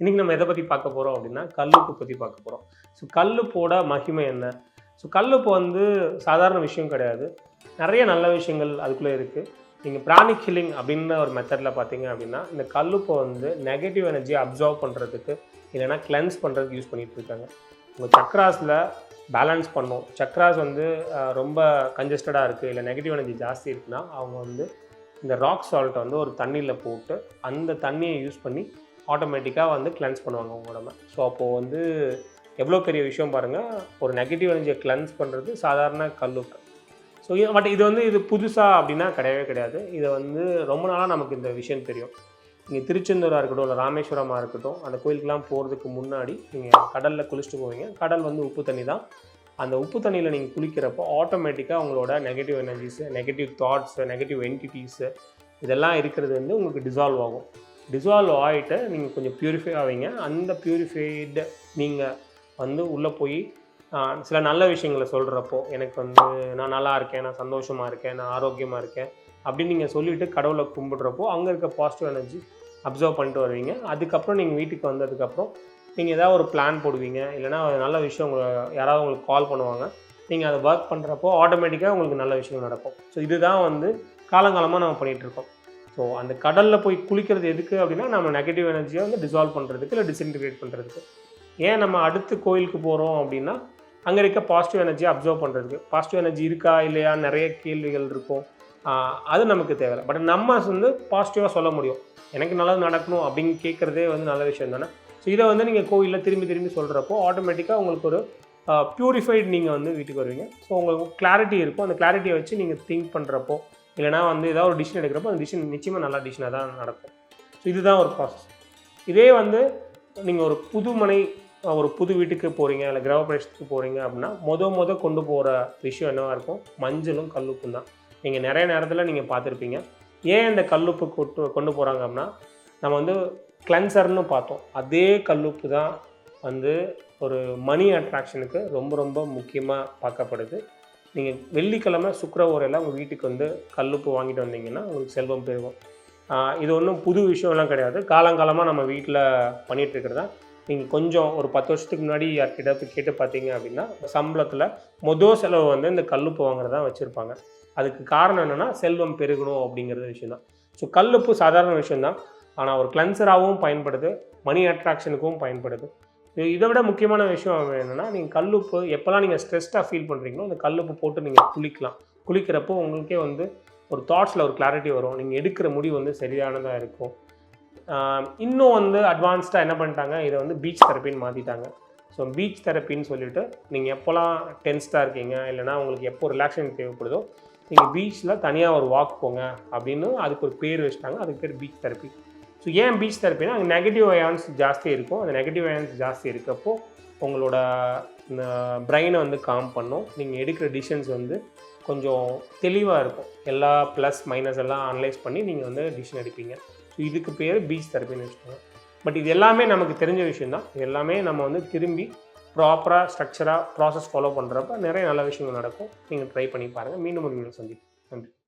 இன்றைக்கி நம்ம எதை பற்றி பார்க்க போகிறோம் அப்படின்னா கல்லுப்பு பற்றி பார்க்க போகிறோம் ஸோ கல்லுப்போட மகிமை என்ன? ஸோ கல்லுப்பு வந்து சாதாரண விஷயம் கிடையாது. நிறைய நல்ல விஷயங்கள் அதுக்குள்ளே இருக்குது நீங்கள் பிராணி கில்லிங் அப்படின்ற ஒரு மெத்தடில் பார்த்தீங்க அப்படின்னா இந்த கல்லுப்பை வந்து நெகட்டிவ் எனர்ஜியை அப்சர்வ் பண்ணுறதுக்கு இல்லைனா கிளென்ஸ் பண்ணுறதுக்கு யூஸ் பண்ணிகிட்டு இருக்காங்க. உங்கள் சக்ராஸில் பேலன்ஸ் பண்ணும். சக்ராஸ் வந்து ரொம்ப கன்ஜஸ்டடாக இருக்குது இல்லை நெகட்டிவ் எனர்ஜி ஜாஸ்தி இருக்குன்னா அவங்க வந்து இந்த ராக் சால்ட்டை வந்து ஒரு தண்ணியில் போட்டு அந்த தண்ணியை யூஸ் பண்ணி ஆட்டோமேட்டிக்காக வந்து கிளென்ஸ் பண்ணுவாங்க உங்க உடம்ப. ஸோ அப்போது வந்து எவ்வளோ பெரிய விஷயம் பாருங்கள் ஒரு நெகட்டிவ் எனர்ஜியை கிளென்ஸ் பண்ணுறது சாதாரண கல்லுப்பு. ஸோ பட் இது வந்து இது புதுசாக அப்படின்னா கிடையவே கிடையாது. இதை வந்து ரொம்ப நாளாக நமக்கு இந்த விஷயம் தெரியும். நீங்கள் திருச்செந்தூராக இருக்கட்டும் இல்லை ராமேஸ்வரமாக இருக்கட்டும் அந்த கோயிலுக்கெலாம் போகிறதுக்கு முன்னாடி நீங்கள் கடலில் குளிச்சுட்டு போவீங்க. கடல் வந்து உப்பு தண்ணி தான். அந்த உப்பு தண்ணியில் நீங்கள் குளிக்கிறப்போ ஆட்டோமேட்டிக்காக உங்களோட negative energies negative thoughts negative entities இதெல்லாம் இருக்கிறது வந்து உங்களுக்கு டிசால்வ் ஆகும். டிசால்வ் ஆகிட்டு நீங்கள் கொஞ்சம் ப்யூரிஃபை ஆவீங்க. அந்த ப்யூரிஃபைடு நீங்கள் வந்து உள்ளே போய் சில நல்ல விஷயங்களை சொல்கிறப்போ எனக்கு வந்து நான் நல்லா இருக்கேன் நான் சந்தோஷமாக இருக்கேன் நான் ஆரோக்கியமாக இருக்கேன் அப்படின்னு நீங்கள் சொல்லிவிட்டு கடவுளை கும்பிடுறப்போ அங்கே இருக்க பாசிட்டிவ் எனர்ஜி அப்சர்வ் பண்ணிட்டு வருவீங்க. அதுக்கப்புறம் நீங்கள் வீட்டுக்கு வந்ததுக்கப்புறம் நீங்கள் ஏதாவது ஒரு பிளான் போடுவீங்க இல்லைனா நல்ல விஷயம் உங்களை யாராவது உங்களுக்கு கால் பண்ணுவாங்க. நீங்கள் அதை ஒர்க் பண்ணுறப்போ ஆட்டோமேட்டிக்காக உங்களுக்கு நல்ல விஷயம் நடக்கும். ஸோ இதுதான் வந்து காலங்காலமாக நம்ம பண்ணிகிட்டு இருக்கோம். ஸோ அந்த கடலில் போய் குளிக்கிறது எதுக்கு அப்படின்னா நம்ம நெகட்டிவ் எனர்ஜியை வந்து டிசால்வ் பண்ணுறதுக்கு இல்லை டிஸ்இன்டிகிரேட் பண்ணுறதுக்கு ஏன் நம்ம அடுத்து கோயிலுக்கு போகிறோம் அப்படின்னா அங்கே இருக்க பாசிட்டிவ் எனர்ஜியை அப்சர்வ் பண்ணுறதுக்கு பாசிட்டிவ் எனர்ஜி இருக்கா இல்லையா? நிறைய கேள்விகள் இருக்கும். அது நமக்கு தேவை. பட் நம்ம வந்து பாசிட்டிவாக சொல்ல முடியும். எனக்கு நல்லது நடக்கணும் அப்படின்னு கேட்குறதே வந்து நல்ல விஷயம் தானே? ஸோ இதை வந்து நீங்கள் கோவிலில் திரும்பி திரும்பி சொல்கிறப்போ ஆட்டோமேட்டிக்காக உங்களுக்கு ஒரு ப்யூரிஃபைடு நீங்கள் வந்து வீட்டுக்கு வருவீங்க. ஸோ உங்களுக்கு கிளாரிட்டி இருக்கும். அந்த கிளாரிட்டியை வச்சு நீங்கள் திங்க் பண்ணுறப்போ இல்லைனா வந்து ஏதாவது ஒரு டிசிஷன் எடுக்கிறப்போ அந்த டிசிஷன் நிச்சயமாக நல்ல டிசிஷனாக தான் நடக்கும். ஸோ இதுதான் ஒரு ப்ராசஸ் இதே வந்து நீங்கள் ஒரு புது மனை ஒரு புது வீட்டுக்கு போகிறீங்க இல்லை கிரகப்பிரதேசத்துக்கு போகிறீங்க அப்படின்னா மொத மொத கொண்டு போகிற விஷயம் என்னவாக இருக்கும்? மஞ்சளும் கல்லுப்பும் தான். நீங்கள் நிறைய நேரத்தில் நீங்கள் பார்த்துருப்பீங்க. ஏன் இந்த கல்லுப்பு கொட்டு கொண்டு போகிறாங்க அப்படின்னா நம்ம வந்து கிளன்சர்னு பார்த்தோம். அதே கல்லுப்பு தான் வந்து ஒரு மணி அட்ராக்ஷனுக்கு ரொம்ப ரொம்ப முக்கியமாக பார்க்கப்படுது. நீங்கள் வெள்ளிக்கிழமை சுக்கர உரையில் உங்கள் வீட்டுக்கு வந்து கல்லுப்பு வாங்கிட்டு வந்தீங்கன்னா உங்களுக்கு செல்வம் பெருகும். இது ஒன்றும் புது விஷயம்லாம் கிடையாது. காலங்காலமாக நம்ம வீட்டில் பண்ணிகிட்டு இருக்கிறதா? நீங்கள் கொஞ்சம் ஒரு பத்து வருஷத்துக்கு முன்னாடி யார்கிட்ட போய் கேட்டு பார்த்தீங்க அப்படின்னா சம்பளத்தில் மொதல் செலவு வந்து இந்த கல்லுப்பு வாங்குறதா வச்சுருப்பாங்க. அதுக்கு காரணம் என்னென்னா செல்வம் பெருகணும் அப்படிங்கிறது விஷயம் தான் ஸோ கல்லுப்பு சாதாரண விஷயந்தான் ஆனால் ஒரு கிளன்சராகவும் பயன்படுது மணி அட்ராக்ஷனுக்கும் பயன்படுது. இதை விட முக்கியமான விஷயம் என்னென்னா நீங்கள் கல்லுப்பு எப்போல்லாம் நீங்கள் ஸ்ட்ரெஸ்டாக ஃபீல் பண்ணுறீங்களோ அந்த கல்லுப்பு போட்டு நீங்கள் குளிக்கலாம். குளிக்கிறப்போ உங்களுக்கே வந்து ஒரு தாட்ஸில் ஒரு கிளாரிட்டி வரும். நீங்கள் எடுக்கிற முடிவு வந்து சரியானதாக இருக்கும். இன்னும் வந்து அட்வான்ஸ்டாக என்ன பண்ணிட்டாங்க இதை வந்து பீச் தெரப்பின்னு மாற்றிட்டாங்க ஸோ பீச் தெரப்பின்னு சொல்லிட்டு நீங்கள் எப்போல்லாம் டென்ஸ்டாக இருக்கீங்க இல்லைனா உங்களுக்கு எப்போ ரிலாக்ஸேஷன் தேவைப்படுதோ நீங்கள் பீச்சில் தனியாக ஒரு வாக் போங்க அப்படின்னு அதுக்கு ஒரு பேர் வச்சுட்டாங்க. அதுக்கு பேர் பீச் தெரப்பி ஸோ ஏன் பீச் தெரப்பினா அங்கே நெகட்டிவ் அயான்ஸ் ஜாஸ்தி இருக்கும். அந்த நெகட்டிவ் அயான்ஸ் ஜாஸ்தி இருக்கப்போ உங்களோட பிரெயினை வந்து காம் பண்ணும். நீங்கள் எடுக்கிற டிசிஷன்ஸ் வந்து கொஞ்சம் தெளிவாக இருக்கும். எல்லா ப்ளஸ் மைனஸ் எல்லாம் அனலைஸ் பண்ணி நீங்கள் வந்து டிசிஷன் எடுப்பீங்க. ஸோ இதுக்கு பேர் பீச் தெரப்பின்னு வச்சுக்கோங்க. பட் இது எல்லாமே நமக்கு தெரிஞ்ச விஷயம் தான். இது எல்லாமே நம்ம வந்து திரும்பி ப்ராப்பராக ஸ்ட்ரக்சராக ப்ராசஸ் ஃபாலோ பண்ணுறப்ப நிறைய நல்ல விஷயங்கள் நடக்கும். நீங்கள் ட்ரை பண்ணி பாருங்கள் மீண்டும் ஒரு சந்திப்போம்.